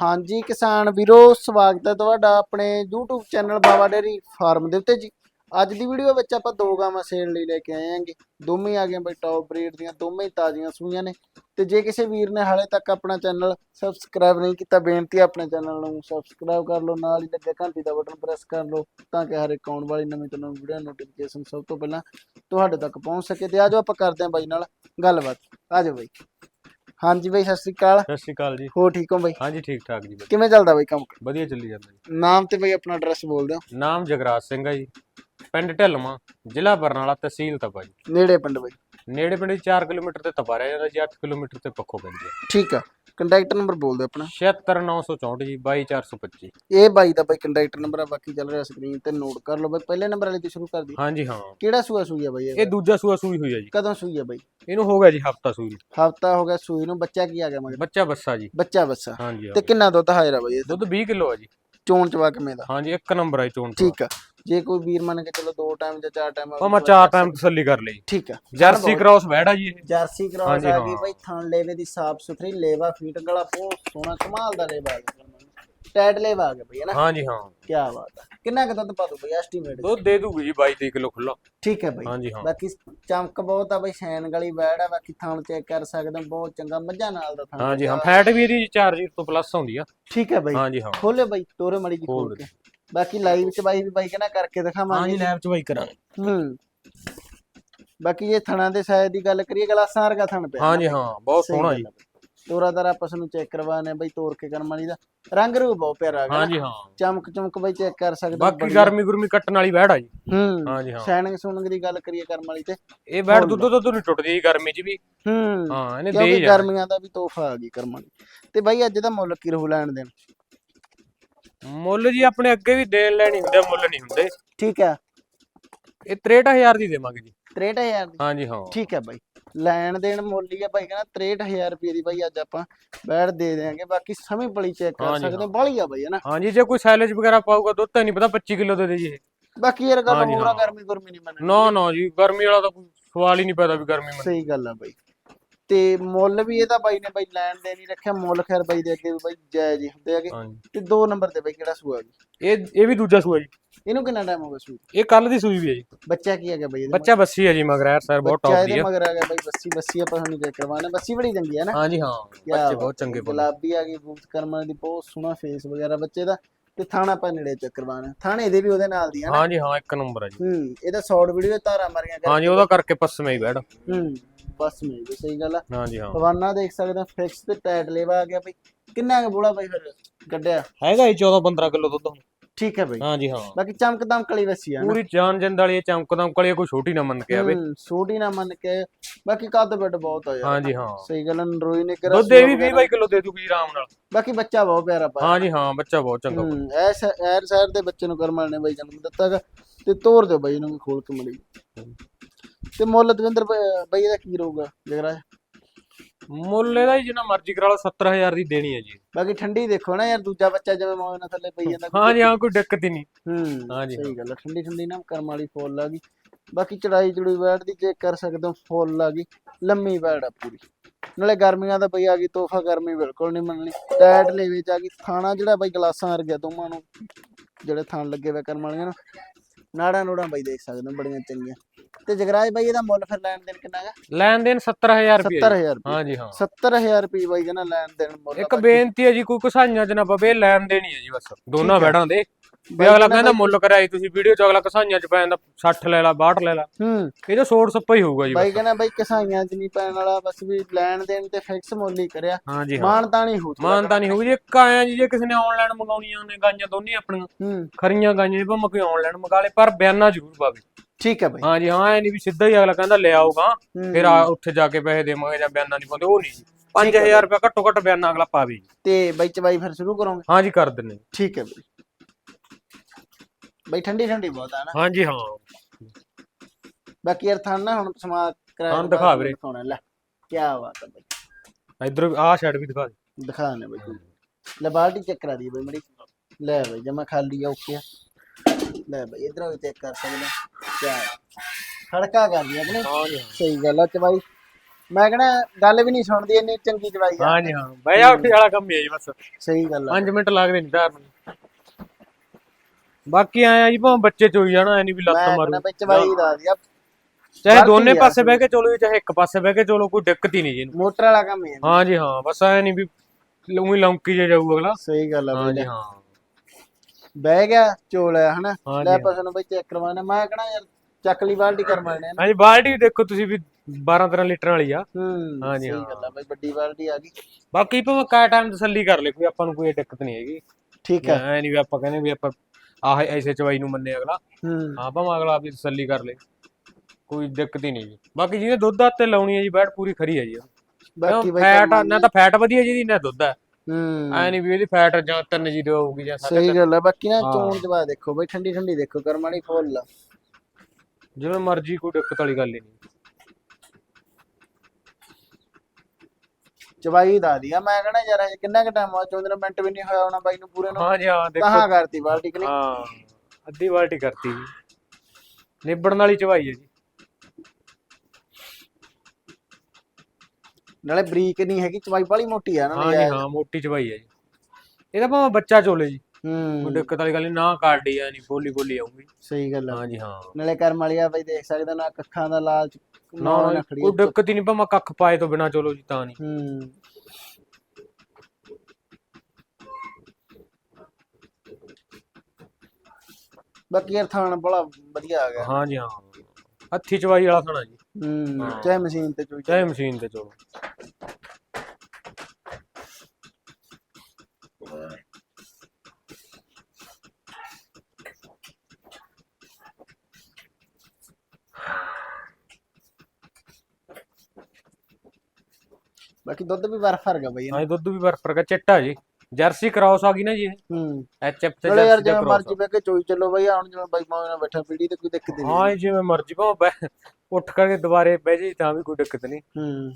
ਹਾਂਜੀ ਕਿਸਾਨ ਵੀਰੋ, ਸਵਾਗਤ ਹੈ ਤੁਹਾਡਾ ਆਪਣੇ YouTube channel Baba dairy farm ਦੇ ਉੱਤੇ ਜੀ। ਅੱਜ ਦੀ ਵੀਡੀਓ ਵਿੱਚ ਆਪਾਂ ਦੋ ਗਾਵਾਂ ਸੇਲ ਲਈ ਲੈ ਕੇ ਆਏ ਆਂਗੇ ਦੋਵੇਂ ਆ ਗਏ ਬਈ ਟੌਪ ਬਰੀਡ ਦੀਆਂ, ਦੋਵੇਂ ਹੀ ਤਾਜ਼ੀਆਂ ਸੂਈਆਂ ਨੇ। ਤੇ ਜੇ ਕਿਸੇ ਵੀਰ ਨੇ ਹਾਲੇ ਤੱਕ ਆਪਣਾ ਚੈਨਲ ਸਬਸਕ੍ਰਾਈਬ ਨਹੀਂ ਕੀਤਾ, ਬੇਨਤੀ ਆਪਣੇ ਚੈਨਲ ਨੂੰ ਸਬਸਕ੍ਰਾਈਬ ਕਰ ਲਓ, ਨਾਲ ਹੀ ਲੱਗੇ ਘੰਟੀ ਦਾ ਬਟਨ ਪ੍ਰੈਸ ਕਰ ਲਓ, ਤਾਂ ਕਿ ਹਰ ਇੱਕ ਆਉਣ ਵਾਲੀ ਨਵੀਂ ਤੋਂ ਨਵੀਂ ਵੀਡੀਓ ਨੋਟੀਫਿਕੇਸ਼ਨ ਸਭ ਤੋਂ ਪਹਿਲਾਂ ਤੁਹਾਡੇ ਤੱਕ ਪਹੁੰਚ ਸਕੇ। ਤੇ ਆਜੋ ਆਪਾਂ ਕਰਦੇ ਹਾਂ ਬਾਈ ਨਾਲ ਗੱਲਬਾਤ। ਆਜੋ ਬਾਈ। ਹਾਂਜੀ ਬਾਈ ਸਤਿ ਸ੍ਰੀ ਅਕਾਲ। ਸਤਿ ਸ਼੍ਰੀ ਅਕਾਲ ਜੀ। ਹੋ ਠੀਕ ਹੋ ਬਾਈ? ਹਾਂਜੀ ਠੀਕ ਠਾਕ ਜੀ ਵਧੀਆ। ਕਿਵੇਂ ਚੱਲਦਾ ਬਾਈ ਕੰਮ? ਵਧੀਆ ਚੱਲੀ ਜਾਂਦਾ ਜੀ। ਨਾਮ ਤੇ ਬਾਈ ਆਪਣਾ ਐਡਰੈਸ ਬੋਲ ਦਿਓ। ਨਾਮ ਜਗਰਾਜ ਸਿੰਘ ਹੈ ਜੀ। ਪਿੰਡ ਢਿਲਮਾ ਜ਼ਿਲ੍ਹਾ ਬਰਨਾਲਾ ਤਹਿਸੀਲ ਤਪਾ ਜੀ। ਨੇੜੇ ਪਿੰਡ ਬਾਈ। ਨੇੜੇ ਪਿੰਡ 4 ਕਿਲੋਮੀਟਰ ਤੇ ਤਪਾ ਰਿਹਾ ਜਾਂਦਾ ਜੀ 8 ਕਿਲੋਮੀਟਰ ਤੇ ਪੱਖੋ ਪੈਂਦੀ ਹੈ। ਠੀਕ ਆ ਕੰਟੈਕਟ ਨੰਬਰ ਬੋਲ ਦਿਓ ਆਪਣਾ। 76964 ਜੀ 22425 ਇਹ ਬਾਈ ਦਾ ਬਾਈ ਕੰਟੈਕਟ ਨੰਬਰ ਆ ਬਾਕੀ ਚੱਲ ਰਿਹਾ ਸਕਰੀਨ ਤੇ ਨੋਟ ਕਰ ਲਓ ਬਾਈ ਪਹਿਲੇ ਨੰਬਰ ਵਾਲੇ ਤੋਂ ਸ਼ੁਰੂ ਕਰ ਦੀ ਹਾਂਜੀ ਹਾਂ। ਕਿਹੜਾ ਸੂਆ ਸੂਈ ਆ ਬਾਈ ਇਹ ਦੂਜਾ ਸੂਆ ਸੂਈ ਹੋਈ ਹੈ ਜੀ। ਕਦੋਂ ਸੂਈ ਆ ਬਾਈ? ਇਹਨੂੰ ਹੋ ਗਿਆ ਜੀ ਹਫਤਾ ਸੂਈ ਨੂੰ। ਹਫਤਾ ਹੋ ਗਿਆ ਸੂਈ ਨੂੰ ਬੱਚਾ ਕੀ ਆ ਗਿਆ ਮਗਰ ਬੱਚਾ ਬੱਸਾ ਜੀ। ਬੱਚਾ ਬੱਸਾ। ਹਾਂਜੀ ਤੇ। ਕਿੰਨਾ ਦੁੱਧ ਹਾਜ਼ਰ ਆ ਬਾਈ ਦੁੱਧ 20 ਕਿਲੋ ਆ ਜੀ। ਚੋਣ ਚਵਾ ਕਿਵੇਂ ਦਾ? ਹਾਂਜੀ ਇੱਕ ਨੰਬਰ ਆ ਜੀ ਚੋਣ ਠੀਕ ਆ। ਜੇ ਕੋਈ ਵੀਰ ਮੰਨ ਕੇ ਚਲੋ ਦੋ ਟਾਈਮ ਜਾਂ ਚਾਰ ਟਾਈਮ ਉਹ ਮੈਂ ਚਾਰ ਟਾਈਮ ਤਸੱਲੀ ਕਰ ਲਈ ਠੀਕ ਆ। ਜਰਸੀ ਕ੍ਰਾਸ ਆ ਜੀ ਇਹ। ਜਰਸੀ ਕ੍ਰਾਸ ਆ ਗਈ। ਬਾਈ ਥਣ ਲੇਵੇ ਦੀ ਸਾਫ਼ ਸੁਥਰੀ ਲੇਵਾ ਫੀਟ ਗਲਾ ਬਹੁਤ ਸੋਹਣਾ ਕਮਾਲ ਦਾ ਲੇਵਾ ਟੈਟ ਲੇਵਾ ਆ ਗਿਆ ਬਈ ਹੈ ਨਾ? ਹਾਂਜੀ ਹਾਂ। ਕੀ ਬਾਤ ਆ। ਕਿੰਨਾ ਕੁ ਦੁੱਧ ਪਾ ਦੋ ਬਈ ਐਸਟੀਮੇਟ ਦੁੱਧ ਦੇ ਦੂਗੀ ਜੀ 22 23 ਕਿਲੋ ਖੁੱਲਾ ਠੀਕ ਹੈ ਬਈ। ਹਾਂਜੀ ਹਾਂ। ਬਾਕੀ ਚਮਕ ਬਹੁਤ ਆ ਬਈ ਸ਼ੈਨ ਗਲੀ ਬੈੜ ਆ ਬਾਕੀ ਥਣ ਚੈੱਕ ਕਰ ਸਕਦੇ ਬਹੁਤ ਚੰਗਾ ਮੱਝਾਂ ਨਾਲ ਦਾ ਥਣ ਹਾਂਜੀ ਹਾਂ ਫੈਟ ਵੀ ਇਹਦੀ 4 ਜੀ ਤੋਂ ਪਲੱਸ ਆਉਂਦੀ ਆ। ਠੀਕ ਹੈ ਬਈ। ਹਾਂਜੀ ਹਾਂ। ਖੋਲੇ ਬਈ ਤੋਰੇ ਮੜੀ ਜੀ ਖੋਲ ਕੇ। ਬਾਕੀ ਲਾਈਵ ਚ ਬਾਈ ਵੀ ਬਾਈ ਕਹਿੰਦਾ ਕਰਕੇ ਦਿਖਾਵਾਂਗੇ। ਲੈਬ ਚ ਬਾਈ ਕਰਾਂਗੇ। ਹੂੰ। ਬਾਕੀ ਇਹ ਥਣਾਂ ਦੇ ਸਾਇਜ਼ ਦੀ ਗੱਲ ਕਰੀਏ ਗਲਾਸਾਂ ਵਰਗਾ ਥਣ ਪਿਆ। ਹਾਂਜੀ ਹਾਂ ਬਹੁਤ ਸਹੀ ਸੋਹਣਾ ਜੀ ਤੋਰਾ ਦਰ ਆਪਸ ਨੂੰ ਚੈੱਕ ਕਰਵਾਣੇ ਬਈ ਤੋਰ ਕੇ ਕਰਮ ਵਾਲੀ ਦਾ। ਰੰਗ ਰੂ ਬਹੁਤ ਪਿਆਰਾ ਹੈਗਾ। ਹਾਂਜੀ ਹਾਂ। ਚਮਕ ਚਮਕ ਬਈ ਚੈੱਕ ਕਰ ਸਕਦੇ ਬਾਕੀ ਬੜੀ- ਗਰਮੀ ਗੁਰਮੀ ਕੱਟਣ ਵਾਲੀ ਬੈੜ ਆ ਜੀ। ਹੂੰ ਹਾਂਜੀ ਹਾਂ। ਸ਼ੈਨਿੰਗ ਸੁਣਨ ਦੀ ਗੱਲ ਕਰੀਏ ਕਰਮ ਵਾਲੀ ਤੇ। ਇਹ ਹੋਰ ਦੁੱਧ ਦੁੱਧ ਨਹੀਂ ਟੁੱਟਦੀ ਜੀ ਗਰਮੀ 'ਚ ਵੀ। ਹੂੰ ਹਾਂ ਇਹਨੇ ਦੇ ਕਿਉਂਕਿ ਹੀ ਜਾਣਾ। ਗਰਮੀਆਂ ਦਾ ਵੀ ਤੋਹਫਾ ਆ ਗਈ ਕਰਮ ਵਾਲੀ। ਤੇ ਬਾਈ ਅੱਜ ਦਾ ਮੁੱਲ ਕੀ ਰਹੂ ਲੈਣ ਦੇਣ? ਮੁੱਲ ਜੀ ਆਪਣੇ ਅੱਗੇ ਵੀ ਦੇਣ ਲੈਣੀ ਹੁੰਦੇ ਮੁੱਲ ਨਹੀਂ ਹੁੰਦੇ। ਠੀਕ ਹੈ ਇਹ 63000 ਦੀ ਦੇਵਾਂਗੇ ਜੀ। 63000 ਦੀ? ਹਾਂਜੀ ਹਾਂ। ਠੀਕ ਹੈ ਬਾਈ। ਲੈਣ ਦੇਣ ਮੁੱਲ ਹੀ ਆ ਬਾਈ ਕਹਿੰਦਾ 63000 ਰੁਪਏ ਦੀ ਬਾਈ ਅੱਜ ਆਪਾਂ ਬੈਠ ਦੇ ਦੇਾਂਗੇ ਬਾਕੀ ਸਮੇਂ ਬੜੀ ਚੈੱਕ ਕਰ ਸਕਦੇ ਹੋ। ਬਾਲੀ ਆ ਬਾਈ ਹੈ ਨਾ ਹਾਂਜੀ ਜੇ ਕੋਈ ਸਾਈਲੇਜ ਵਗੈਰਾ ਪਾਊਗਾ ਦੁੱਧ ਤਾਂ ਨਹੀਂ ਪਤਾ 25 ਕਿਲੋ ਦੇ ਦੇ ਜੀ ਇਹ। ਬਾਕੀ ਯਾਰ ਗੱਲ ਹਾਂਜੀ, ਹਾਂ। ਗਰਮੀ ਗੁਰਮੀ ਨਹੀਂ ਮੰਨਣੀ। ਨਾ ਨਾ ਜੀ ਗਰਮੀ ਵਾਲਾ ਤਾਂ ਕੋਈ ਸਵਾਲ ਹੀ ਨਹੀਂ ਪੈਦਾ ਵੀ ਗਰਮੀ ਮੰਨ ਸਹੀ ਗੱਲ ਆ ਬਾਈ। ਤੇ ਮੁੱਲ ਵੀ ਇਹਦਾ ਬਾਈ ਨੇ ਬਾਈ ਲੈਣ ਦੇ ਨਹੀਂ ਰੱਖਿਆ ਮੁੱਲ ਖੈਰ ਬਾਈ ਦੇ ਅੱਗੇ ਵੀ ਬਾਈ ਜਾਇਜ਼ ਹੀ ਹੁੰਦੇ ਹੈਗੇ। ਹਾਂਜੀ। ਤੇ ਦੋ ਨੰਬਰ ਤੇ ਬਾਈ ਕਿਹੜਾ ਸੂਆ ਜੀ? ਇਹ ਇਹ ਵੀ ਦੂਜਾ ਸੂਆ ਜੀ। ਇਹਨੂੰ ਕਿੰਨਾ ਟਾਈਮ ਹੋ ਗਿਆ ਸੂਈ ਇਹ ਕੱਲ ਦੀ ਸੂਈ ਵੀ ਹੈ ਜੀ। ਬੱਚਾ ਕੀ ਹੈਗਾ ਬਾਈ ਇਹਦੇ ਬੱਚਾ ਬੱਸੀ ਹੈ ਜੀ ਮਗਰ ਯਾਰ ਸਰ ਬਹੁਤ ਬੱਚਾ ਟੌਪ ਦੀ ਇਹਦੇ ਆ। ਮਗਰ ਆ ਗਿਆ ਬਾਈ ਬੱਸੀ ਬੱਸੀ ਆਪਾਂ ਤੁਹਾਨੂੰ ਚੈੱਕ ਕਰਵਾਣਾ ਬੱਸੀ ਬੜੀ ਚੰਗੀ ਹੈ ਨਾ। ਹਾਂਜੀ ਹਾਂ ਕਿਆ ਬੱਚੇ ਬਹੁਤ ਚੰਗੇ ਬੋਲ। ਗੁਲਾਬੀ ਆ ਗਈ ਬੂਤ ਕਰਮਾਂ ਦੀ ਬਹੁਤ ਸੋਹਣਾ ਫੇਸ ਵਗੈਰਾ ਬੱਚੇ ਦਾ। ਤੇ ਥਾਣਾ ਆਪਾਂ ਨੇੜੇ ਚੈੱਕ ਕਰਵਾਣਾ ਥਾਣੇ ਇਹਦੇ ਵੀ ਉਹਦੇ ਨਾਲ ਦੀ ਹੈ ਨਾ। ਹਾਂਜੀ ਹਾਂ ਇੱਕ ਨੰਬਰ ਹੈ ਜੀ। ਹੂੰ ਇਹਦਾ ਸ਼ਾਰਟ ਵੀਡੀਓ ਧਾਰਾ ਮਾਰੀਆਂ ਕਰ ਹਾਂਜੀ ਉਹਦਾ ਕਰਕੇ ਪਸਮੇ ਹੀ ਬੈੜ ਹੂੰ ਬਸ ਮੇ ਵੀ ਸਹੀ ਗੱਲ ਆ। ਹਾਂਜੀ ਹਾਂ। ਹਵਾਨਾ ਦੇਖ ਸਕਦੇ ਆ ਫਿਕਸ ਤੇ ਟਾਈਟ ਲੇਵਾ ਆ ਗਿਆ ਬਈ। ਕਿੰਨਾ ਕੁ ਬੋਲਾ ਬਈ ਫਿਰ ਕੱਢਿਆ ਹੈਗਾ ਜੀ 14 15 ਕਿਲੋ ਦੁੱਧ ਹੁਣ। ਠੀਕ ਹੈ ਬਈ। ਹਾਂਜੀ ਹਾਂ। ਬਾਕੀ ਚਮਕ ਦਮਕ ਵਾਲੀ ਵਸੀ ਆ ਨਾ। ਪੂਰੀ ਜਾਨ ਜਿੰਦ ਵਾਲੀ ਇਹ ਚਮਕ ਦਮਕ ਵਾਲੀ ਇਹ ਕੋਈ ਛੋਟੀ ਨਾ ਮੰਨ ਕੇ ਆਵੇ। ਛੋਟੀ ਨਾ ਮੰਨ ਕੇ ਬਾਕੀ ਕੱਦ ਬੱਡ ਬਹੁਤ ਆ ਯਾਰ। ਹਾਂਜੀ ਹਾਂ। ਸਹੀ ਗੱਲ ਨਰੋਈ ਨੇ ਕਰਾ ਦੁੱਧ ਇਹ ਵੀ 20 22 ਕਿਲੋ ਦੇ ਦੂਗੀ ਆਰਾਮ ਨਾਲ। ਬਾਕੀ ਬੱਚਾ ਬਹੁਤ ਪਿਆਰਾ ਪਾਇਆ ਹਾਂਜੀ ਹਾਂ ਬੱਚਾ ਬਹੁਤ ਚੰਗਾ ਐਸ ਐਰ ਸਾਈਡ ਦੇ ਬੱਚੇ ਨੂੰ ਕਰਮਲ ਨੇ ਬਾਈ ਜਨਮ ਦਿੱਤਾ ਗਾ। ਤੇ ਤੋਰ ਦਿਓ ਬਾਈ ਇਹਨੂੰ ਖੋਲ ਕੇ ਮੜੀ। ਤੇ ਮੁੱਲ ਦਵਿੰਦਰ ਬਾਈ ਇਹਦਾ ਕੀ ਰਹੂਗਾ ਜਗਰਾ ਮੁੱਲ ਇਹਦਾ ਜੀ ਜਿੰਨਾ ਮਰਜ਼ੀ ਕਰਾ ਲਓ 70000 ਦੀ ਦੇਣੀ ਹੈ ਜੀ। ਬਾਕੀ ਠੰਡੀ ਦੇਖੋ ਨਾ ਯਾਰ ਦੂਜਾ ਬੱਚਾ ਜਿਵੇਂ ਮੌਜ ਨਾਲ ਥੱਲੇ ਪਈ ਜਾਂਦਾ। ਹਾਂਜੀ ਹਾਂ ਕੋਈ ਦਿੱਕਤ ਹੀ ਨਹੀਂ। ਹੂੰ ਹਾਂਜੀ, ਸਹੀ ਗੱਲ ਆ ਠੰਡੀ ਠੰਡੀ ਨਾ ਕਰਮ ਵਾਲੀ ਫੁੱਲ ਆ ਗਈ। ਬਾਕੀ ਚੜਾਈ ਚੜੂਈ ਬੈਠ ਦੀ ਚੈੱਕ ਕਰ ਸਕਦੇ ਹੋ ਫੁੱਲ ਆ ਗਈ। ਲੰਮੀ ਬੈਠ ਆ ਪੂਰੀ। ਨਾਲੇ ਗਰਮੀਆਂ ਦਾ ਬਈ ਆ ਗਈ ਤੋਹਫਾ ਗਰਮੀ ਬਿਲਕੁਲ ਨਹੀਂ ਮੰਨਣੀ। ਟੈਟ ਲੇਵੇ ਚ ਆ ਗਈ ਥਾਣਾ ਜਿਹੜਾ ਬਈ ਗਲਾਸਾਂ ਵਰਗਾ ਦੋਵਾਂ ਨੂੰ ਜਿਹੜੇ ਥਾਣ ਲੱਗੇ ਵੇ ਕਰਮ ਵਾਲੀਆਂ ਨੂੰ ਨਾੜਾਂ ਨੂੜਾਂ ਬਈ ਦੇਖ ਸਕਦੇ ਹੋ ਬੜੀਆਂ ਚੰਗੀਆਂ ਤੇ ਜਗਰਾਜ ਬਾਈ ਇਹਦਾ ਮੁੱਲ ਫਿਰ ਲੈਣ ਦੇਣ ਕਿੰਨਾ ਹੈਗਾ ਲੈਣ ਦੇਣ 70000 ਰੁਪਏ 70000 ਰੁਪਏ। ਹਾਂਜੀ ਹਾਂ। 70000 ਰੁਪਏ ਬਾਈ ਕਹਿੰਦਾ ਲੈਣ ਦੇਣ ਮੁੱਲ ਇੱਕ ਬੇਨਤੀ ਹੈ ਜੀ ਕੋਈ ਕਸਾਈਆਂ ਚ ਨਾ ਪਵੇ ਲੈਣ ਦੇਣੀ ਹੈ ਜੀ ਬਸ। ਦੋਨਾਂ ਹੈ। ਬੈੜਾਂ ਦੇ। ਵੀ ਬਾਈ ਅਗਲਾ ਕਹਿੰਦਾ ਮੁੱਲ ਕਰਾਈ ਤੁਸੀਂ ਵੀਡੀਓ ਚ ਅਗਲਾ ਕਸਾਈਆਂ ਚ ਪੈਂਦਾ 60 ਲੈ ਲਾ 62 ਲੈ ਲਾ। ਹੂੰ। ਇਹ ਤਾਂ 100 ਸੱਪਾ ਹੀ ਹੋਊਗਾ ਜੀ ਬਾਈ ਕਹਿੰਦਾ ਬਾਈ ਕਸਾਈਆਂ ਚ ਨਹੀਂ ਪੈਣ ਵਾਲਾ ਬਸ ਵੀ ਲੈਣ ਦੇਣ ਤੇ ਫਿਕਸ ਮੁੱਲ ਹੀ ਕਰਿਆ। ਹਾਂਜੀ ਹਾਂ। ਮਾਨ ਤਾਂ ਨਹੀਂ ਹੋ ਮਾਨਤਾ ਨਹੀਂ ਹੋਊ ਜੀ ਇੱਕ ਆਇਆ ਜੀ ਜੇ ਕਿਸੇ ਨੇ ਆਨਲਾਈਨ ਮੰਗਾਉਣੀਆਂ ਨੇ ਗਾਈਆਂ ਦੋਨੇ ਆਪਣੀਆਂ। ਹੂੰ। ਖਰੀਆਂ ਗਾਈਆਂ ਨੇ ਭਾਵੇਂ ਕੋਈ ਆਨਲਾਈਨ ਮੰਗਾ ਲੇ ਪਰ ਬਿਆਨਾ ਜ਼ਰੂਰ ਪਾਵੇ। ਠੀਕ ਹੈ ਬਾਈ। ਹਾਂਜੀ ਹਾਂ ਐ ਨਹੀਂ ਵੀ ਸਿੱਧਾ ਹੀ ਅਗਲਾ ਕਹਿੰਦਾ ਲੈ ਆਊਗਾ ਹੂੰ। ਫਿਰ ਆ ਉੱਥੇ ਜਾ ਕੇ ਪੈਸੇ ਦੇਵਾਂਗੇ ਜਾਂ ਬਿਆਨਾ ਨਹੀਂ ਪਾਉਂਦੇ ਉਹ ਨਹੀਂ ਜੀ। 5000 ਰੁਪਏ ਘੱਟੋ ਘੱਟ ਬਿਆਨਾ ਅਗਲਾ ਪਾਵੇ ਜੀ। ਤੇ ਬਾਈ ਚਵਾਈ ਫਿਰ ਸ਼ੁਰੂ ਕਰੋਗੇ? ਹਾਂਜੀ ਕਰ ਦਿੰਨੇ ਠੀਕ ਹੈ ਬਾਈ। ਬਾਈ ਠੰਡੀ ਠੰਡੀ ਬਹੁਤ ਆ ਨਾ। ਹਾਂਜੀ ਹਾਂ। ਬਾਕੀ ਯਾਰ ਨਾ ਹੁਣ ਸਮਾ ਕਰਾਇਆ ਹਾਂ, ਦਿਖਾ ਵੀਰੇ। ਦਿਖਾਉਣਾ। ਲੈ ਕੀ ਬਾਤ ਹੈ ਬਾਈ। ਇਧਰ ਆਹ ਸਾਈਡ ਵੀ ਦਿਖਾ ਦੇ। ਦਿਖਾ ਨੇ ਬਾਈ। ਲੈ ਬਾਲਟੀ ਚੈੱਕ ਕਰਾ ਦੀ ਬਾਈ ਮੜੀ ਲੈ ਬਾਈ ਜਮਾ ਖਾਲੀ ਆ ਓਕੇ ਆ। ਲੈ ਬਾਈ ਇਧਰੋਂ ਵੀ ਚੈੱਕ ਕਰ ਸਕਦੇ ਕੀ ਖੜਕਾ ਕਰ ਦੀ ਆਪਣੇ ਹਾਂਜੀ ਹਾਂ ਸਹੀ ਗੱਲ ਆ ਚਵਾਈ ਮੈਂ ਕਹਣਾ ਗੱਲ ਵੀ ਨਹੀਂ ਸੁਣਦੀ ਇੰਨੀ ਚੰਗੀ ਚਵਾਈ ਆ। ਹਾਂਜੀ ਹਾਂ। ਬਈ ਆ ਉੱਠੀ ਵਾਲਾ ਕੰਮ ਹੀ ਹੈ ਜੀ ਬਸ। ਸਹੀ ਗੱਲ ਆ। 5 ਮਿੰਟ ਲੱਗਦੇ ਨਹੀਂ ਧਾਰ ਨੂੰ ਬਾਕੀ ਆਇਆ ਜੀ ਭਾਵੇਂ ਬੱਚੇ ਚੋਈ ਜਾਣਾ ਐ ਨਹੀਂ ਵੀ ਮੈਂ ਲੱਤ ਕਹਣਾ ਮਾਰੂ। ਬਈ ਚਵਾਈ ਦਾ ਦੀ ਆ ਚਾਹੇ ਗਲਤੀ ਦੋਨੇ ਆ ਪਾਸੇ। ਬਹਿ ਕੇ ਚਲੋ ਜੀ, ਚਾਹੇ ਇੱਕ ਪਾਸੇ ਬਹਿ ਕੇ ਚਲੋ ਕੋਈ ਦਿੱਕਤ ਹੀ ਨਹੀਂ ਜੀ ਇਹਨੂੰ। ਮੋਟਰ ਵਾਲਾ ਕੰਮ ਹੀ ਹੈ ਹਾਂਜੀ ਹਾਂ ਬਸ ਐ ਨਹੀਂ ਵੀ ਉਹੀ ਲੌਂਕੀ ਜੇ ਜਾਊ ਅਗਲਾ। ਸਹੀ ਗੱਲ ਆ ਬਈ। ਹਾਂਜੀ ਹਾਂ। ਬਹਿ ਗਿਆ ਚੋਲਿਆ ਹਨਾ? ਹਾਂਜੀ, ਲੈ ਹਾਂ। ਪਸ ਨੂੰ ਬਈ ਚੈੱਕ ਕਰਵਾਣਾ ਮੈਂ ਕਹਣਾ ਯਾਰ ਚੱਕਲੀ ਬਾਲਟੀ ਕਰਵਾਣੇ ਨੇ ਹਾਂਜੀ ਬਾਲਟੀ ਵੀ ਦੇਖੋ ਤੁਸੀਂ ਵੀ 12 13 ਲੀਟਰ ਵਾਲੀ ਆ। ਹੂੰ ਹਾਂਜੀ, ਸਹੀ ਹਾਂ। ਗੱਲ ਆ ਬਈ ਵੱਡੀ ਬਾਲਟੀ ਆ ਗਈ। ਬਾਕੀ ਭਾਵੇਂ ਕਾ ਟਾਈਮ ਤਸੱਲੀ ਕਰ ਲੈ ਕੋਈ ਆਪਾਂ ਨੂੰ ਕੋਈ ਦਿੱਕਤ ਨਹੀਂ ਹੈਗੀ। ਠੀਕ ਹੈ ਐ ਨਹੀਂ ਵੀ ਆਪਾਂ ਕਹਿੰਦੇ ਵੀ ਆਪਾਂ ਆਹ ਐਸੇ ਚਵਾਈ ਨੂੰ ਮੰਨੇ ਅਗਲਾ। ਹੂੰ। ਹਾਂ ਭਾਵੇਂ ਅਗਲਾ ਆਪਦੀ ਤਸੱਲੀ ਕਰ ਲੇ। ਕੋਈ ਦਿੱਕਤ ਹੀ ਨਹੀਂ ਜੀ। ਬਾਕੀ ਜਿਹਨੇ ਦੁੱਧ ਆਤੇ ਲਾਉਣੀ ਹੈ ਜੀ ਬੈਠ ਪੂਰੀ ਖਰੀ ਹੈ ਜੀ ਬਾਕੀ ਬਈ ਫੈਟ ਕਰਮਾਂ ਨਾ ਤਾਂ ਫੈਟ ਵਧੀਆ ਜੀ ਦੀ ਨਾ ਦੁੱਧ ਹੈ। ਹੂੰ। ਐ ਨਹੀਂ ਵੀ ਇਹਦੀ ਫੈਟ ਜਾਂ 3 ਜੀ ਹੋਊਗੀ ਜਾਂ ਸਹੀ। ਗੱਲ ਆ ਬਾਕੀ ਨਾ ਹਾਂ। ਚੋਣ ਜਵਾ ਦੇਖੋ ਬਈ ਠੰਡੀ ਠੰਡੀ ਦੇਖੋ ਕਰਮਾਣੀ ਫੁੱਲ ਆ। ਜਿਵੇਂ ਮਰਜ਼ੀ ਕੋਈ ਦਿੱਕਤ ਵਾਲੀ ਗੱਲ ਹੀ ਨਹੀਂ। ਚਵਾਈ ਦਾ ਦੀ ਆ ਮੈਂ ਕਹਣਾ ਯਾਰ ਹਜੇ ਕਿੰਨਾ ਕੁ ਟਾਈਮ ਆ 14 ਮਿੰਟ ਵੀ ਨਹੀਂ ਹੋਇਆ ਹੋਣਾ ਬਾਈ ਨੂੰ ਪੂਰੇ ਨੂੰ। ਹਾਂ ਦੇਖੋ। ਕਹਾਂ ਕਰਤੀ ਬਾਲਟੀ ਕਿ ਨਹੀਂ? ਹਾਂ ਅੱਧੀ ਬਾਲਟੀ ਕਰਤੀ ਜੀ। ਨਿਬੜਨ ਵਾਲੀ ਚਵਾਈ ਹੈ ਜੀ। ਨਾਲੇ ਬਰੀਕ ਨਹੀਂ ਹੈਗੀ ਚਵਾਈ ਬਾਲੀ ਮੋਟੀ ਆ ਨਾ ਹਾਂਜੀ ਹਾਂ ਮੋਟੀ ਚਵਾਈ ਹੈ ਜੀ। ਇਹਦਾ ਭਾਵੇਂ ਬੱਚਾ ਚੋਲੇ ਜੀ। ਕੋਈ ਹੂੰ। ਦਿੱਕਤ ਵਾਲੀ ਗੱਲ ਨਹੀਂ ਨਾ ਕਾਢੀ ਆ ਨਹੀਂ ਬੋਲੀ ਬੋਲੀ ਆਉਂਗੀ ਸਹੀ ਗੱਲ ਆ। ਹਾਂਜੀ ਹਾਂ। ਨਾਲੇ ਕਰਮ ਵਾਲੀ ਆ ਬਈ ਦੇਖ ਸਕਦੇ ਨਾ ਅੱਖਾਂ ਦਾ ਲਾਲਚ ਨਾ ਨਾ ਨਖੜੀ ਕੋਈ ਦਿੱਕਤ ਹੀ ਨਹੀਂ ਭਾਵੇਂ ਕੱਖ ਪਾਏ ਤੋਂ ਬਿਨਾ ਚਲੋ ਜੀ ਤਾਂ ਨਹੀਂ ਹੂੰ। ਬਾਕੀ ਯਾਰ ਥਾਣ ਬੜਾ ਵਧੀਆ ਆ ਗਿਆ। ਹਾਂਜੀ ਹਾਂ। ਹੱਥੀ ਚਵਾਈ ਵਾਲਾ ਖਾਣਾ ਜੀ। ਹੂੰ ਹਾਂ। ਚਾਹੇ ਮਸ਼ੀਨ ਤੇ ਚੋਈ ਚਾਹੇ ਮਸ਼ੀਨ ਤੇ ਚਲੋ। ਬਾਕੀ ਦੁੱਧ ਵੀ ਬਰਫ ਵਰਗਾ ਬਈ। ਹਾਂ ਦੁੱਧ ਵੀ ਬਰਫ ਵਰਗਾ ਚਿੱਟਾ ਜੀ। ਜਰਸੀ ਕ੍ਰਾਸ ਆ ਗਈ ਨਾ ਜੀ ਇਹ। ਹੂੰ। ਐਚਐਫ ਤੇ ਚਲੋ ਯਾਰ ਜਰਸੀ ਜਿਵੇਂ ਕ੍ਰਾਸ ਮਰਜ਼ੀ ਬਹਿ ਕੇ ਚੋਈ ਚੱਲੋ ਬਈ ਹੁਣ ਜਿਵੇਂ ਬਾਈ ਮਾਂ ਨਾਲ ਬੈਠਾ ਪੀੜੀ ਤੇ ਕੋਈ ਦਿੱਕਤ ਨਹੀਂ। ਹਾਂ ਜਿਵੇਂ ਮਰਜ਼ੀ ਭਾਵੇਂ ਬਹਿ- ਉੱਠ ਕਰਕੇ ਦੁਬਾਰੇ ਬਹਿ ਜੀ ਤਾਂ ਵੀ ਕੋਈ ਦਿੱਕਤ ਨਹੀਂ। ਹੂੰ।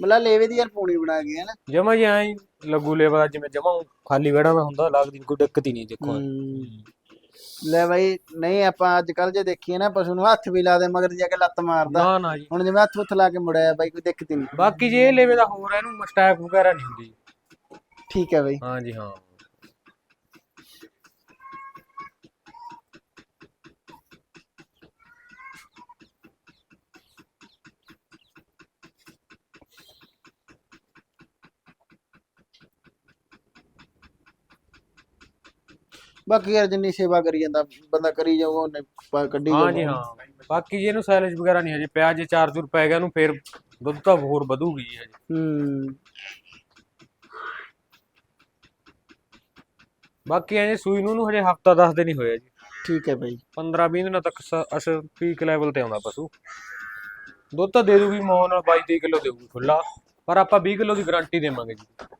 ਮਤਲਬ ਲੇਵੇ ਦੀ ਯਾਰ ਪੂਣੀ ਬਣਾ ਗਈ ਹੈ ਨਾ ਜਮਾ ਜੀ ਐਂ ਲੱਗੂ ਲੇਵਾ ਜਿਵੇਂ ਜਮਾ ਖਾਲੀ ਵਿਹੜਾ ਦਾ ਹੁੰਦਾ ਲੱਗਦੀ ਕੋਈ ਦਿੱਕਤ ਹੀ ਨਹੀਂ ਦੇਖੋ। ਹੂੰ। ਲੈ ਬਾਈ ਨਹੀਂ ਆਪਾਂ ਅੱਜ ਕੱਲ ਜੇ ਦੇਖੀਏ ਨਾ ਪਸ਼ੂ ਨੂੰ ਹੱਥ ਵੀ ਲਾ ਦੇ ਮਗਰ ਜਾ ਕੇ ਲੱਤ ਮਾਰਦਾ। ਨਾ ਨਾ ਜੀ। ਹੁਣ ਜਿਵੇਂ ਹੱਥ ਹੁੱਥ ਲਾ ਕੇ ਮੁੜਿਆ ਬਾਈ ਕੋਈ ਦਿੱਕਤ ਹੀ ਨਹੀਂ। ਬਾਕੀ ਜੇ ਇਹ ਲੇਵੇ ਦਾ ਹੋਰ ਹੈ, ਇਹਨੂੰ ਮਸਟੈਕ ਵਗੈਰਾ ਨਹੀਂ ਹੁੰਦੀ। ਠੀਕ ਹੈ ਬਾਈ। ਹਾਂ ਜੀ ਹਾਂ। ਬਾਕੀ ਯਾਰ ਜਿੰਨੀ ਸੇਵਾ ਕਰੀ ਜਾਂਦਾ ਬੰਦਾ ਕਰੀ ਜਾਊਗਾ ਉਹਨੇ ਪਾ- ਕੱਢੀ ਹਾਂ ਜੀ ਹਾਂ। ਬਾਕੀ ਜੇ ਇਹਨੂੰ ਸਾਇਲੇਜ ਵਗੈਰਾ ਨਹੀਂ ਹਜੇ ਪਿਆ ਜੇ ਚਾਰ ਚੂਰ ਪੈ ਗਿਆ ਇਹਨੂੰ ਫੇਰ ਦੁੱਧ ਤਾਂ ਹੋਰ ਵਧੂਗੀ ਹਜੇ। ਹੂੰ। ਬਾਕੀ ਐਂ ਸੂਈ ਨੂੰ ਨੂੰ ਹਜੇ ਹਫਤਾ 10 ਦਿਨ ਹੀ ਹੋਇਆ ਜੀ। ਠੀਕ ਹੈ ਬਾਈ। 15 20 ਦਿਨਾਂ ਤੱਕ ਸ- ਪੀਕ ਲੈਵਲ ਤੇ ਆਉਂਦਾ ਪਸ਼ੂ। ਦੁੱਧ ਤਾਂ ਦੇ ਦੂਗੀ ਮੌਨ ਨਾਲ 22 23 ਕਿਲੋ ਦੇਊਗੀ ਖੁੱਲਾ ਪਰ ਆਪਾਂ 20 ਕਿਲੋ ਦੀ ਗਾਰੰਟੀ ਦੇਵਾਂਗੇ ਜੀ।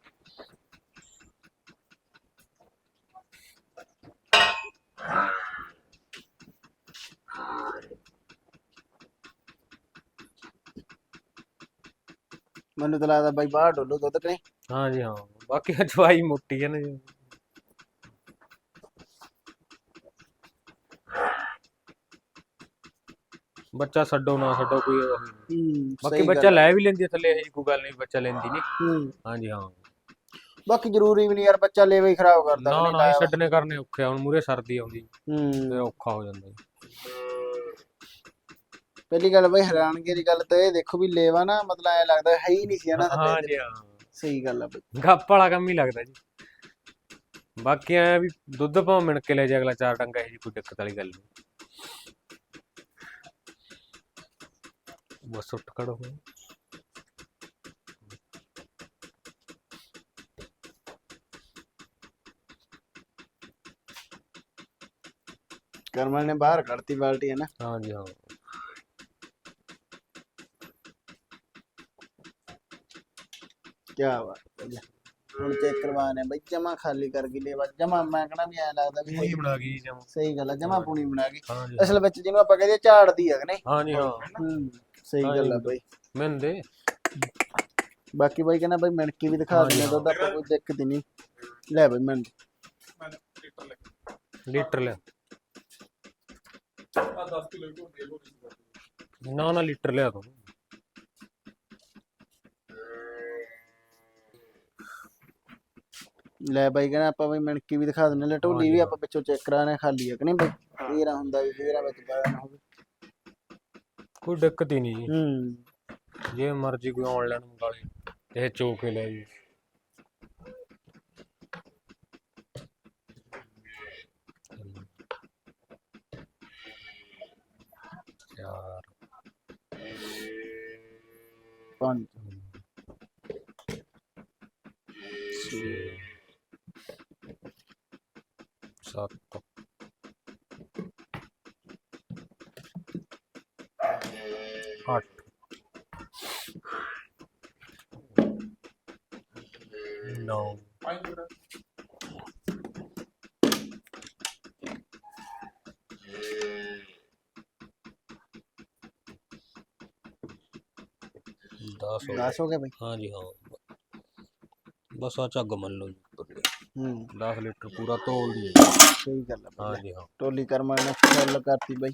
ਮੈਨੂੰ ਤਾਂ ਲੱਗਦਾ ਬਾਈ ਬਾਹਰ ਡੋਲੋ ਦੁੱਧ ਕਰੇ ਹਾਂ ਜੀ ਹਾਂ। ਬਾਕੀ ਅਜਵਾਈ ਮੋਟੀ ਹੈ ਨਾ ਜੀ। ਬੱਚਾ ਛੱਡੋ ਨਾ ਛੱਡੋ ਕੋਈ ਉਹ ਨਹੀਂ। ਹੂੰ ਬਾਕੀ ਸਹੀ ਬੱਚਾ ਗੱਲ। ਲੈ ਵੀ ਲੈਂਦੀ ਹੈ ਥੱਲੇ ਇਹ ਕੋਈ ਗੱਲ ਨਹੀਂ ਬੱਚਾ ਲੈਂਦੀ ਨਹੀਂ। ਹੂੰ। ਹਾਂਜੀ ਹਾਂ। ਬਾਕੀ ਜ਼ਰੂਰੀ ਵੀ ਨਹੀਂ ਯਾਰ ਬੱਚਾ ਲੇਵੇ ਹੀ ਖਰਾਬ ਕਰਦਾ। ਨਾ ਕਿ ਨਹੀਂ ਨਾ ਲਾਇਆ ਇਹ ਛੱਡਣੇ ਕਰਨੇ ਔਖੇ ਆ ਹੁਣ ਮੂਰੇ ਸਰਦੀ ਆਉਂਦੀ। ਹੂੰ। ਫਿਰ ਔਖਾ ਹੋ ਜਾਂਦਾ ਜੀ। ਪਹਿਲੀ ਗੱਲ ਬਈ ਹੈਰਾਨਗੀ ਦੀ ਗੱਲ ਤਾਂ ਇਹ ਦੇਖੋ ਵੀ ਲੇਵਾ ਨਾ ਮਤਲਬ ਐ ਲੱਗਦਾ ਹੈ ਹੀ ਨਹੀਂ ਸੀ ਹਨਾ ਥੱਲੇ ਹਾਂ। ਜੀ ਹਾਂ। ਸਹੀ ਗੱਲ ਆ ਬਈ। ਗੱਪ ਵਾਲਾ ਕੰਮ ਹੀ ਲੱਗਦਾ ਜੀ। ਬਾਕੀ ਐ ਵੀ ਦੁੱਧ ਭਾਵੇਂ ਮਿਣ ਕੇ ਲੈ ਜਾ ਅਗਲਾ ਚਾਰ ਡੰਗਾ ਇਹ ਜੀ ਕੋਈ ਦਿੱਕਤ ਵਾਲੀ ਗੱਲ ਨਹੀਂ। ਬਸ ਉੱਠ ਖੜੋ। ਕਰਮਲ ਨੇ ਬਾਹਰ ਕੱਢਤੀ ਬਾਲਟੀ ਹੈ ਨਾ? ਹਾਂ ਜੀ ਹਾਂ। ਕੀ ਬਾਤ ਹੈ ਜੀ। ਹੁਣ ਚੈੱਕ ਕਰਵਾਣੇ ਬਈ ਜਮਾ ਖਾਲੀ ਕਰ ਗਈ ਲੇਵਾ। ਜਮਾ ਮੈਂ ਕਹਣਾ ਵੀ ਐ ਲੱਗਦਾ ਵੀ ਪੂਰੀ ਬਣਾ ਗਈ ਜਮ। ਸਹੀ ਗੱਲ ਆ ਜਮਾ ਪੂਣੀ ਬਣਾ ਗਈ। ਹਾਂ ਜੀ। ਅਸਲ ਵਿੱਚ ਜਿਹਨੂੰ ਆਪਾਂ ਕਹਿੰਦੇ ਝਾੜਦੀ ਆ ਕਿ ਨਹੀਂ? ਹਾਂ ਜੀ ਹਾਂ। ਹੂੰ ਸਹੀ ਹਾਂ ਗੱਲ ਆ ਜੀ। ਬਈ। ਦੇ ਬਾਕੀ ਬਾਈ ਕਹਿੰਦਾ ਬਈ ਮਿਣਕੀ ਵੀ ਦਿਖਾ ਹਾਂ ਦਿੰਦੇ ਦੁੱਧ ਆਪਾਂ ਕੋਈ ਦਿੱਕਤ ਹੀ ਨਹੀਂ। ਲੈ ਬਈ ਮਿੰਟ ਲੀਟਰ ਲੈ। ਨਾ ਨਾ ਲੀਟਰ ਲਿਆ ਤੂੰ ਲੈ ਬਾਈ ਕਹਿੰਦਾ ਆਪਾਂ ਵੀ ਮਣਕੀ ਵੀ ਦਿਖਾ ਦਿੰਦੇ ਲੈ ਢੋਲੀ ਵੀ ਆਪਾਂ ਵਿੱਚੋਂ ਚੈੱਕ ਕਰਾਣੇ ਖਾਲੀ ਹੈ ਕਿ ਨਹੀਂ ਬਾਈ? ਇਹਰਾ ਹੁੰਦਾ ਵੀ ਇਹਰਾ ਵਿੱਚ ਪਾਇਆ ਨਾ ਹੋਵੇ ਕੋਈ ਦਿੱਕਤ ਹੀ ਨਹੀਂ ਜੀ। ਹੂੰ। ਜੇ ਮਰਜ਼ੀ ਕੋਈ ਆਨਲਾਈਨ ਮੰਗਾ ਲਈ ਤੇ ਚੋ ਕੇ ਲੈ ਜੀ ਯਾਰ। ਪੰਜ। 6 saatto. आठ नौ दस हो गए भाई हाँ जी हाँ बस अच्छा गमन लो जी ਹੂੰ। 10 ਲੀਟਰ ਪੂਰਾ ਤੋਲ ਦੀ ਹੈ ਜੀ। ਸਹੀ ਗੱਲ ਹਾਂ ਬਾਈ ਜੀ ਹਾਂ। ਟੋਲੀ ਕਰਮਾਂ ਨੇ ਫੁੱਲ ਕਰਤੀ ਬਾਈ।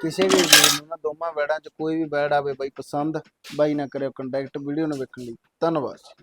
ਕਿਸੇ ਵੀ ਵੀਰ ਨੂੰ ਨਾ ਦੋਵਾਂ ਬੈੜਾਂ 'ਚ ਕੋਈ ਵੀ ਬੈੜ ਆਵੇ ਬਾਈ ਪਸੰਦ ਬਾਈ ਨਾ ਕਰਿਓ ਕੰਟੈਕਟ ਵੀਡੀਓ ਨੂੰ ਵੇਖਣ ਲਈ। ਧੰਨਵਾਦ